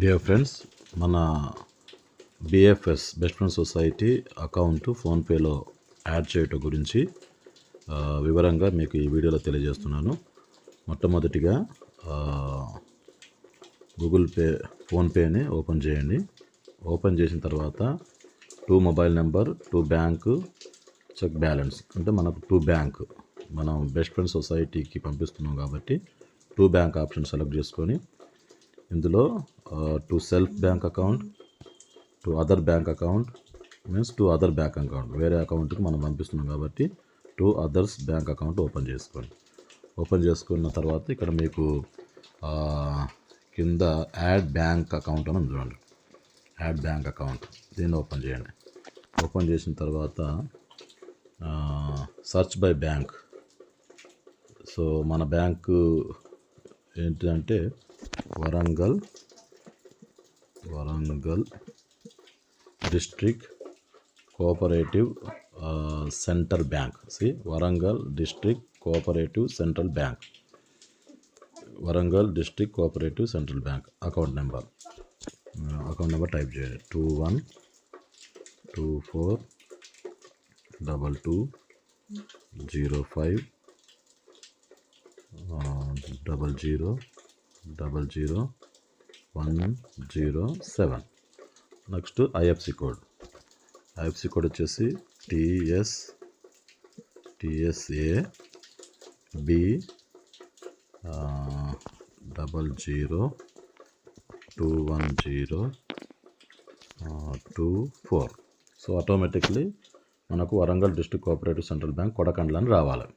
Dear friends మన BFS best friend society account ఫోన్పేలో add చేయటం గురించి వివరంగా మీకు ఈ వీడియోలో తెలియజేస్తున్నాను మొట్టమొదటిగా గూగుల్ పే ఫోన్పేని ఓపెన్ చేయండి ఓపెన్ చేసిన తర్వాత to mobile number to bank check balance అంటే మనకు టూ బ్యాంక్ మనం బెస్ట్ ఫ్రెండ్ సొసైటీకి పంపిస్తున్నాం కాబట్టి టూ బ్యాంక్ ఆప్షన్ సెలెక్ట్ చేసుకొని ఇందులో to self bank account to other bank account means to other bank account వేరే అకౌంట్కి మనం పంపిస్తున్నాం కాబట్టి to others bank account open చేసుకోండి ఓపెన్ చేసుకున్న తర్వాత ఇక్కడ మీకు కింద యాడ్ బ్యాంక్ అకౌంట్ అని చూడండి యాడ్ బ్యాంక్ అకౌంట్ దీన్ని ఓపెన్ చేయండి ఓపెన్ చేసిన తర్వాత సర్చ్ బై బ్యాంక్ సో మన బ్యాంకు ఏంటంటే Warangal Warangal uh, District Cooperative Central Bank. See, Warangal District Cooperative Central Bank. Warangal District Cooperative Central Bank. Account number. Uh, account number type 212422050000 one zero seven next IFC code IFC code వచ్చేసి TS TSA B double zero two one zero two four so automatically మనకు Warangal district cooperative central bank Kodakandla అని రావాలి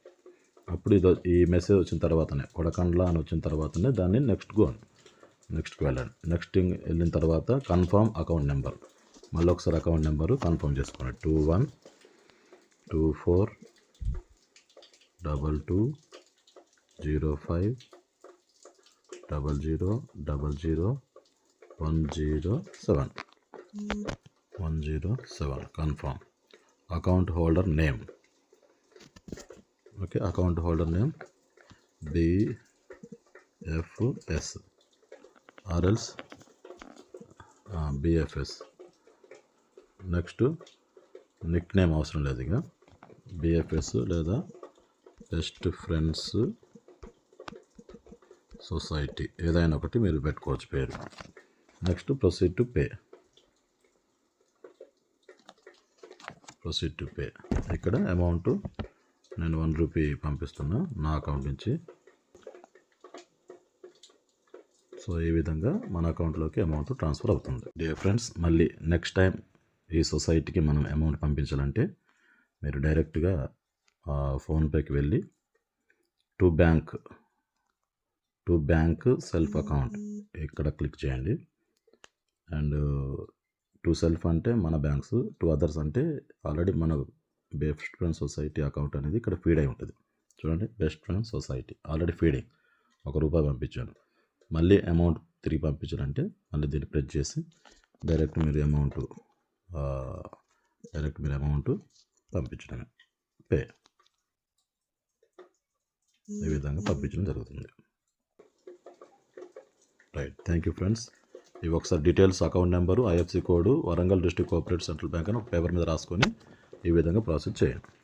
అప్పుడు ఇది ఈ message వచ్చిన తర్వాతనే కొడకండ్ల అని వచ్చిన తర్వాతనే దాన్ని నెక్స్ట్ గోన్ నెక్స్ట్కి వెళ్ళండి నెక్స్ట్ వెళ్ళిన తర్వాత కన్ఫర్మ్ అకౌంట్ నెంబర్ మళ్ళీ ఒకసారి అకౌంట్ నెంబరు కన్ఫర్మ్ చేసుకోండి two one two four double two zero five double zero double zero one zero seven one zero seven confirm account holder name okay account holder name BFS RLS BFS next nick name అవసరం లేదు ఇక BFS లేదా best friends society ఏదైనా ఒకటి మీరు పెట్టుకోవచ్చు పేరు next proceed to pay proceed to pay ఇక్కడ అమౌంట్ నేను వన్ రూపీ పంపిస్తున్నా నా అకౌంట్ నుంచి సో ఈ విధంగా మన అకౌంట్లోకి అమౌంట్ ట్రాన్స్ఫర్ అవుతుంది డియర్ ఫ్రెండ్స్ మళ్ళీ నెక్స్ట్ టైం ఈ సొసైటీకి మనం అమౌంట్ పంపించాలంటే మీరు డైరెక్ట్గా ఫోన్పేకి వెళ్ళి to bank to bank self account ఇక్కడ క్లిక్ చేయండి అండ్ టు సెల్ఫ్ అంటే మన బ్యాంక్స్ టు అదర్స్ అంటే ఆల్రెడీ మన బెస్ట్ ఫ్రెండ్ సొసైటీ అకౌంట్ అనేది ఇక్కడ ఫీడ్ అయి ఉంటుంది చూడండి best friend society already feeding ఒక రూపాయి పంపించాను మళ్ళీ అమౌంట్ తిరిగి పంపించాలంటే మళ్ళీ దీన్ని ప్రెస్ చేసి డైరెక్ట్ మీరు అమౌంట్ డైరెక్ట్ మీరు అమౌంట్ పంపించడమే పే ఈ విధంగా పంపించడం జరుగుతుంది రైట్ థ్యాంక్ యూ ఫ్రెండ్స్ ఇవి ఒకసారి details account number IFC code Warangal district cooperative central bank అని ఒక పేపర్ మీద రాసుకొని ఈ విధంగా ప్రాసెస్ చేయండి